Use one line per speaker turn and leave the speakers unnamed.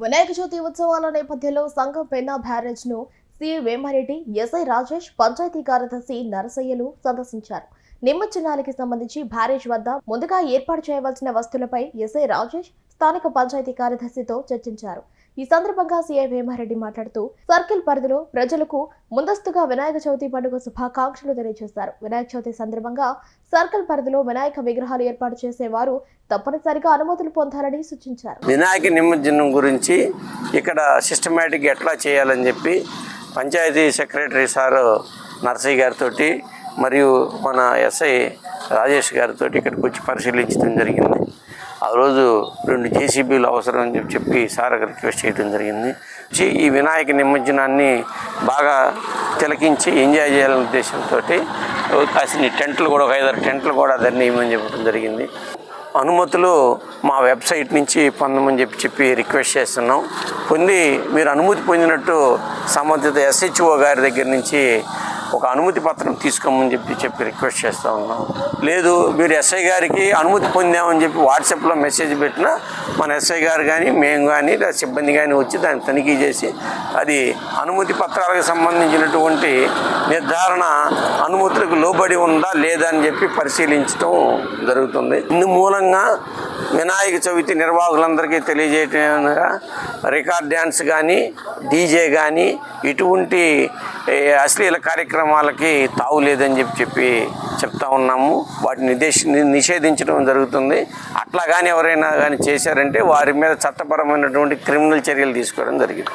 వినాయక చవితి ఉత్సవాల నేపథ్యంలో సంఘం పెన్నా బ్యారేజ్ను సిఐ వేమారెడ్డి ఎస్ఐ రాజేష్ పంచాయతీ కార్యదర్శి నరసయ్యలు సందర్శించారు. నిమజ్జనానికి సంబంధించి బ్యారేజ్ వద్ద ముందుగా ఏర్పాటు చేయవలసిన వస్తువులపై ఎస్ఐ రాజేష్ స్థానిక పంచాయతీ కార్యదర్శితో చర్చించారు. ఈ సందర్భంగా సీఐ వేమారెడ్డి మాట్లాడుతూ సర్కిల్ పరిధిలో ప్రజలకు ముందస్తుగా వినాయక చవితి పండుగ శుభాకాంక్షలు తెలియజేశారు. వినాయక చవితి సందర్భంగా సర్కిల్ పరిధిలో వినాయక విగ్రహాలు ఏర్పాటు చేసేవారు. తప్పనిసరిగా అనుమతులు పొందాలని సూచించారు.
వినాయక నిమజ్జనం గురించి ఇక్కడ సిస్టమేటిక్ ఎట్లా చేయాలని చెప్పి పంచాయతీ సెక్రటరీ సారు నర్సయ్య గారితో మరియు మన ఎస్ఐ రాజేష్ గారితో ఇక్కడికి వచ్చి పరిశీలించడం జరిగింది. ఆ రోజు రెండు జేసీబీలు అవసరం అని చెప్పి చెప్పి సార్ రిక్వెస్ట్ చేయడం జరిగింది. ఈ వినాయక నిమజ్జనాన్ని బాగా తిలకించి ఎంజాయ్ చేయాలనే ఉద్దేశంతో కాసిన టెంట్లు కూడా ఒక ఐదారు టెంట్లు కూడా దాన్ని ఇవ్వమని చెప్పడం జరిగింది. అనుమతులు మా వెబ్సైట్ నుంచి పొందమని చెప్పి చెప్పి రిక్వెస్ట్ చేస్తున్నాం. పొంది మీరు అనుమతి పొందినట్టు సంబంధిత ఎస్హెచ్ఓ గారి దగ్గర నుంచి ఒక అనుమతి పత్రం తీసుకోమని చెప్పి చెప్పి రిక్వెస్ట్ చేస్తూ ఉన్నాం. లేదు మీరు ఎస్ఐ గారికి అనుమతి పొందామని చెప్పి వాట్సాప్లో మెసేజ్ పెట్టినా మన ఎస్ఐ గారు కానీ మేము కానీ లేదా సిబ్బంది కానీ వచ్చి దాన్ని తనిఖీ చేసి అది అనుమతి పత్రాలకు సంబంధించినటువంటి నిర్ధారణ అనుమతులకు లోబడి ఉందా లేదా అని చెప్పి పరిశీలించడం జరుగుతుంది. ఇందు మూలంగా వినాయక చవితి నిర్వాహకులందరికీ తెలియజేయటంగా రికార్డ్ డ్యాన్స్ కానీ డీజే కానీ ఇటువంటి అశ్లీల కార్యక్రమాలకి తావులేదని చెప్పి చెప్పి చెప్తా ఉన్నాము. వాటిని నిదేశ నిషేధించడం జరుగుతుంది. అట్లా కానీ ఎవరైనా కానీ చేశారంటే వారి మీద చట్టపరమైనటువంటి క్రిమినల్ చర్యలు తీసుకోవడం జరిగింది.